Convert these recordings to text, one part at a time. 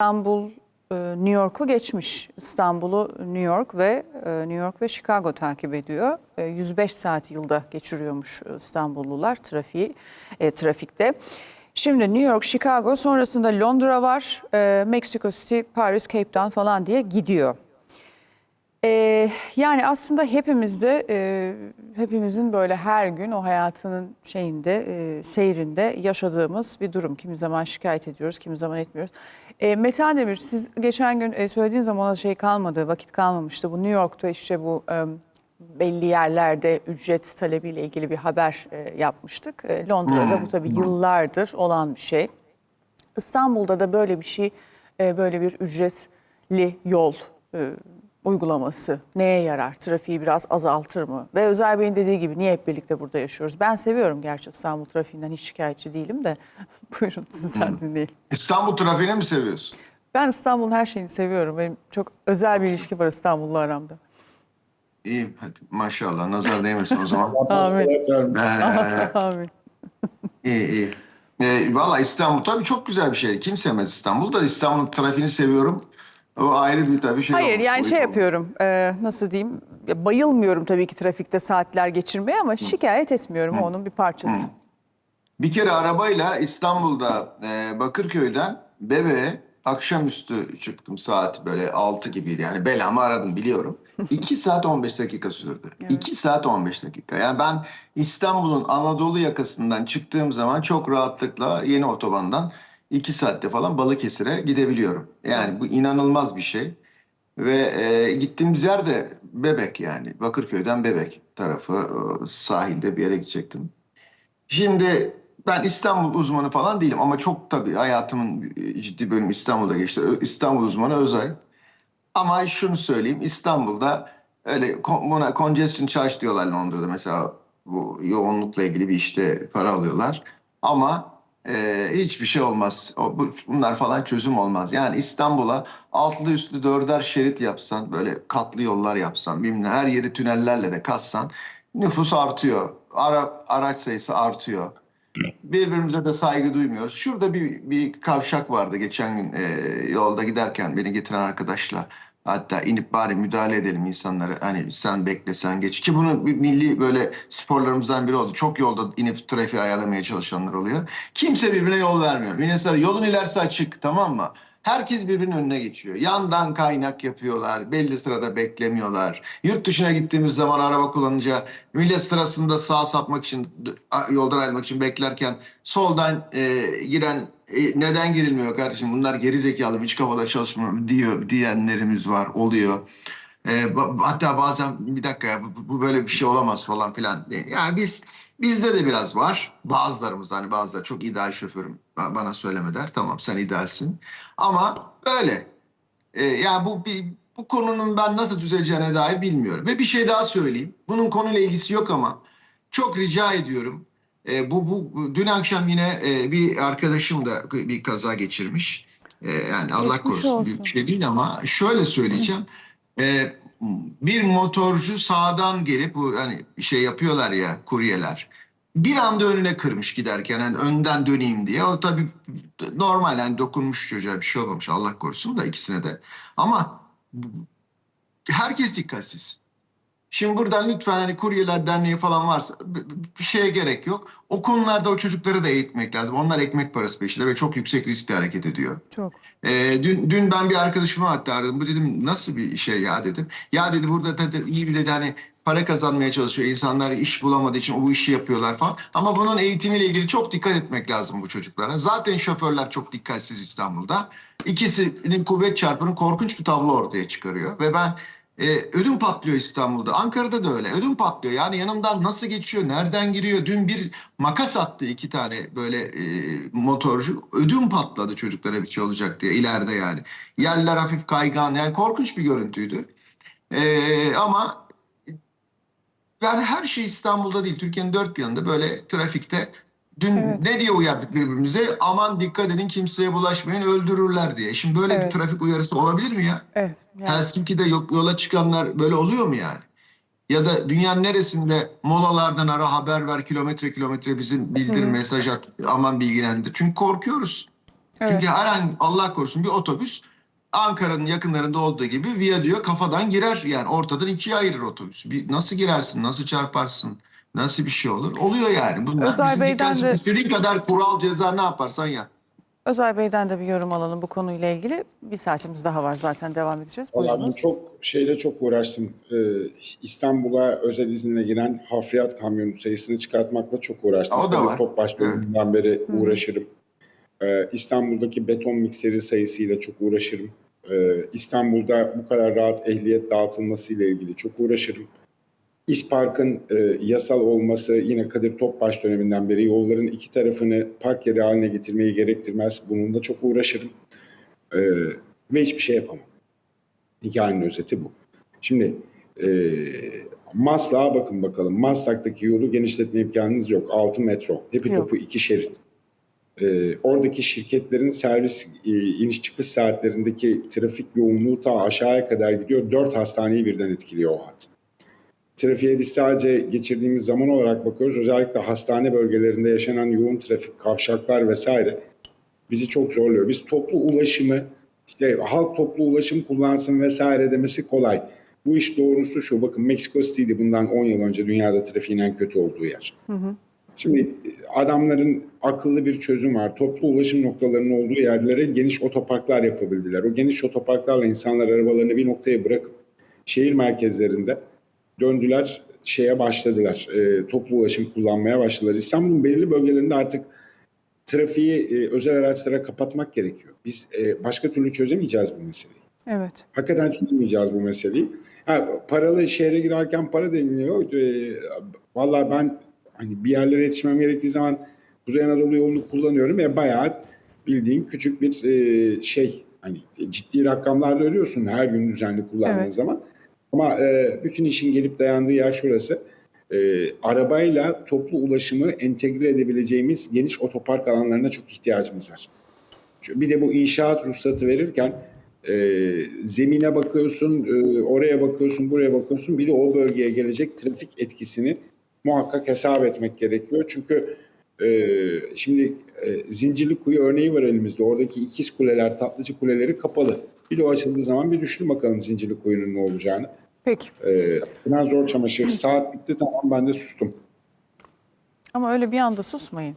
İstanbul e, New York'u geçmiş. İstanbul'u New York ve e, New York ve Chicago takip ediyor. E, 105 saat yılda geçiriyormuş e, İstanbullular trafiği e, trafikte. Şimdi New York, Chicago sonrasında Londra var, e, Mexico City, Paris, Cape Town falan diye gidiyor. Ee, yani aslında hepimizde e, hepimizin böyle her gün o hayatının şeyinde e, seyrinde yaşadığımız bir durum. Kimi zaman şikayet ediyoruz, kimi zaman etmiyoruz. E, Metehan Demir siz geçen gün e, söylediğiniz zaman ona şey kalmadı, vakit kalmamıştı. Bu New York'ta işte bu e, belli yerlerde ücret talebiyle ilgili bir haber e, yapmıştık. E, Londra'da bu tabii yıllardır olan bir şey. İstanbul'da da böyle bir şey, e, böyle bir ücretli yol e, uygulaması neye yarar? Trafiği biraz azaltır mı? Ve Özel Bey'in dediği gibi niye hep birlikte burada yaşıyoruz? Ben seviyorum gerçi İstanbul trafiğinden hiç şikayetçi değilim de. Buyurun sizden dinleyelim. İstanbul trafiğini mi seviyorsun? Ben İstanbul'un her şeyini seviyorum. Benim çok özel bir ilişki var İstanbul'la aramda. İyi hadi maşallah nazar değmesin o zaman. Amin. Amin. iyi iyi. Ee, Valla İstanbul tabii çok güzel bir şey. Kim sevmez İstanbul'u da İstanbul trafiğini seviyorum. O ayrı bir tabii şey Hayır olmuş, yani şey olmuş. yapıyorum e, nasıl diyeyim ya bayılmıyorum tabii ki trafikte saatler geçirmeye ama şikayet etmiyorum o onun bir parçası. Bir kere arabayla İstanbul'da e, Bakırköy'den Bebe'ye akşamüstü çıktım saat böyle 6 gibiydi. Yani belamı aradım biliyorum. 2 saat 15 dakika sürdü. 2 saat 15 dakika. Yani ben İstanbul'un Anadolu yakasından çıktığım zaman çok rahatlıkla yeni otobandan 2 saatte falan Balıkesir'e gidebiliyorum. Yani bu inanılmaz bir şey. Ve e, gittiğimiz yer de Bebek yani. Bakırköy'den Bebek tarafı e, sahilde bir yere gidecektim. Şimdi ben İstanbul uzmanı falan değilim ama çok tabii hayatımın ciddi bölümü İstanbul'da geçti. İstanbul uzmanı Özay. Ama şunu söyleyeyim İstanbul'da öyle buna congestion charge diyorlar Londra'da mesela bu yoğunlukla ilgili bir işte para alıyorlar. Ama e, hiçbir şey olmaz. O, bu, bunlar falan çözüm olmaz. Yani İstanbul'a altlı üstlü dörder şerit yapsan böyle katlı yollar yapsan bilmem her yeri tünellerle de kassan nüfus artıyor. Ara, araç sayısı artıyor. Birbirimize de saygı duymuyoruz. Şurada bir, bir kavşak vardı geçen gün e, yolda giderken beni getiren arkadaşla. Hatta inip bari müdahale edelim insanlara. Hani sen bekle sen geç. Ki bunu bir milli böyle sporlarımızdan biri oldu. Çok yolda inip trafiği ayarlamaya çalışanlar oluyor. Kimse birbirine yol vermiyor. Mesela yolun ilerisi açık tamam mı? Herkes birbirinin önüne geçiyor. Yandan kaynak yapıyorlar. Belli sırada beklemiyorlar. Yurt dışına gittiğimiz zaman araba kullanınca millet sırasında sağa sapmak için yoldan ayrılmak için beklerken soldan e, giren e, neden girilmiyor kardeşim bunlar geri zekalı hiç kafaları çalışmıyor diyor diyenlerimiz var oluyor. E, hatta bazen bir dakika ya bu, bu böyle bir şey olamaz falan filan. Yani biz bizde de biraz var. Bazılarımız hani bazıları çok ideal şoförüm ba- bana söyleme der. Tamam sen idealsin. Ama böyle. E, yani bu bir bu konunun ben nasıl düzeleceğine dair bilmiyorum. Ve bir şey daha söyleyeyim. Bunun konuyla ilgisi yok ama çok rica ediyorum. E, bu, bu dün akşam yine e, bir arkadaşım da bir kaza geçirmiş. E, yani Allah Geçmiş korusun olsun. bir şey değil ama şöyle söyleyeceğim. E, bir motorcu sağdan gelip bu hani şey yapıyorlar ya kuryeler. Bir anda önüne kırmış giderken hani önden döneyim diye. O tabii normal yani dokunmuş çocuğa bir şey olmamış Allah korusun da ikisine de. Ama herkes dikkatsiz. Şimdi buradan lütfen hani kuryeler derneği falan varsa bir şeye gerek yok. O konularda o çocukları da eğitmek lazım. Onlar ekmek parası peşinde ve çok yüksek riskle hareket ediyor. Çok. Ee, dün, dün ben bir arkadaşımı hatta aradım. Bu dedim nasıl bir şey ya dedim. Ya dedi burada dedi, iyi bir dedi hani para kazanmaya çalışıyor. İnsanlar iş bulamadığı için bu işi yapıyorlar falan. Ama bunun eğitimiyle ilgili çok dikkat etmek lazım bu çocuklara. Zaten şoförler çok dikkatsiz İstanbul'da. İkisinin kuvvet çarpının korkunç bir tablo ortaya çıkarıyor. Ve ben e, ödüm patlıyor İstanbul'da. Ankara'da da öyle. Ödüm patlıyor. Yani yanımdan nasıl geçiyor, nereden giriyor? Dün bir makas attı iki tane böyle e, motorcu. Ödüm patladı çocuklara bir şey olacak diye ileride yani. Yerler hafif kaygan. Yani korkunç bir görüntüydü. E, ama yani her şey İstanbul'da değil. Türkiye'nin dört bir yanında böyle trafikte Dün Evet. ne diye uyardık birbirimize? Aman dikkat edin kimseye bulaşmayın öldürürler diye. Şimdi böyle Evet. bir trafik uyarısı olabilir mi ya? Evet. yani- Helsinki'de yola çıkanlar böyle oluyor mu yani? Ya da dünyanın neresinde molalardan ara haber ver kilometre kilometre bizim bildir Hı. mesaj at aman bilgilendir. Çünkü korkuyoruz. Evet. Çünkü her an Allah korusun bir otobüs Ankara'nın yakınlarında olduğu gibi viyadüğe kafadan girer. Yani ortadan ikiye ayırır otobüs. Bir, nasıl girersin, nasıl çarparsın, nasıl bir şey olur? Oluyor yani. Bunlar Özer bizim Bey'den de- istediğin kadar kural ceza ne yaparsan yap. Özer Bey'den de bir yorum alalım bu konuyla ilgili. Bir saatimiz daha var zaten devam edeceğiz. Valla ben Buyurunuz. çok şeyle çok uğraştım. Ee, İstanbul'a özel izinle giren hafriyat kamyonu sayısını çıkartmakla çok uğraştım. O da var. Top başlarından beri uğraşırım. Ee, İstanbul'daki beton mikseri sayısıyla çok uğraşırım. Ee, İstanbul'da bu kadar rahat ehliyet dağıtılmasıyla ilgili çok uğraşırım. İspark'ın e, yasal olması yine Kadir Topbaş döneminden beri yolların iki tarafını park yeri haline getirmeyi gerektirmez. Bununla çok uğraşırım. Ee, ve hiçbir şey yapamam. Hikayenin özeti bu. Şimdi e, Maslak'a bakın bakalım. Maslak'taki yolu genişletme imkanınız yok. 6 metro. Hepi topu 2 şerit. E, oradaki şirketlerin servis e, iniş çıkış saatlerindeki trafik yoğunluğu ta aşağıya kadar gidiyor. 4 hastaneyi birden etkiliyor o hat. Trafiğe biz sadece geçirdiğimiz zaman olarak bakıyoruz. Özellikle hastane bölgelerinde yaşanan yoğun trafik, kavşaklar vesaire bizi çok zorluyor. Biz toplu ulaşımı işte halk toplu ulaşım kullansın vesaire demesi kolay. Bu iş doğrusu şu bakın Meksiko City'di bundan 10 yıl önce dünyada trafiğin en kötü olduğu yer. Şimdi adamların akıllı bir çözüm var. Toplu ulaşım noktalarının olduğu yerlere geniş otoparklar yapabildiler. O geniş otoparklarla insanlar arabalarını bir noktaya bırakıp şehir merkezlerinde döndüler şeye başladılar. E, toplu ulaşım kullanmaya başladılar. İstanbul'un belirli bölgelerinde artık trafiği e, özel araçlara kapatmak gerekiyor. Biz e, başka türlü çözemeyeceğiz bu meseleyi. Evet. Hakikaten çözemeyeceğiz bu meseleyi. Ha, paralı şehre girerken para deniliyor. E, Valla ben hani bir yerlere yetişmem gerektiği zaman Kuzey Anadolu yolunu kullanıyorum ve bayağı bildiğin küçük bir e, şey hani ciddi rakamlarda ödüyorsun her gün düzenli kullandığın Evet. zaman. Ama e, bütün işin gelip dayandığı yer şurası. E, arabayla toplu ulaşımı entegre edebileceğimiz geniş otopark alanlarına çok ihtiyacımız var. Bir de bu inşaat ruhsatı verirken e, zemine bakıyorsun, e, oraya bakıyorsun, buraya bakıyorsun. Bir de o bölgeye gelecek trafik etkisini muhakkak hesap etmek gerekiyor. Çünkü e, şimdi e, Zincirlikuyu örneği var elimizde. Oradaki ikiz kuleler, tatlıcı kuleleri kapalı. Bir de o açıldığı zaman bir düşünün bakalım Zincirlikuyu'nun ne olacağını. Peki. E, ben zor çamaşır. Saat bitti tamam ben de sustum. Ama öyle bir anda susmayın.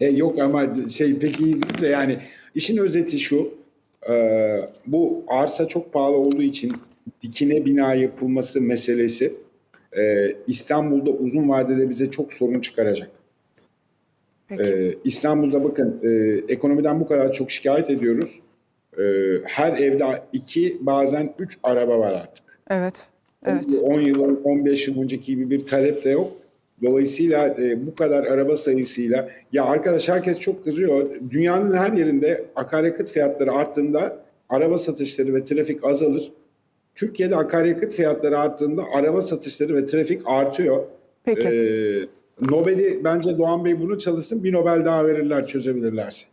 E, yok ama şey peki de yani işin özeti şu. e, bu arsa çok pahalı olduğu için dikine bina yapılması meselesi e, İstanbul'da uzun vadede bize çok sorun çıkaracak. Peki. E, İstanbul'da bakın e, ekonomiden bu kadar çok şikayet ediyoruz. E, her evde iki bazen üç araba var artık. evet. Evet. 10 yıl, 15 yıl önceki gibi bir talep de yok. Dolayısıyla e, bu kadar araba sayısıyla ya arkadaş herkes çok kızıyor. Dünyanın her yerinde akaryakıt fiyatları arttığında araba satışları ve trafik azalır. Türkiye'de akaryakıt fiyatları arttığında araba satışları ve trafik artıyor. Peki. Ee, Nobel'i bence Doğan Bey bunu çalışsın bir Nobel daha verirler çözebilirlerse.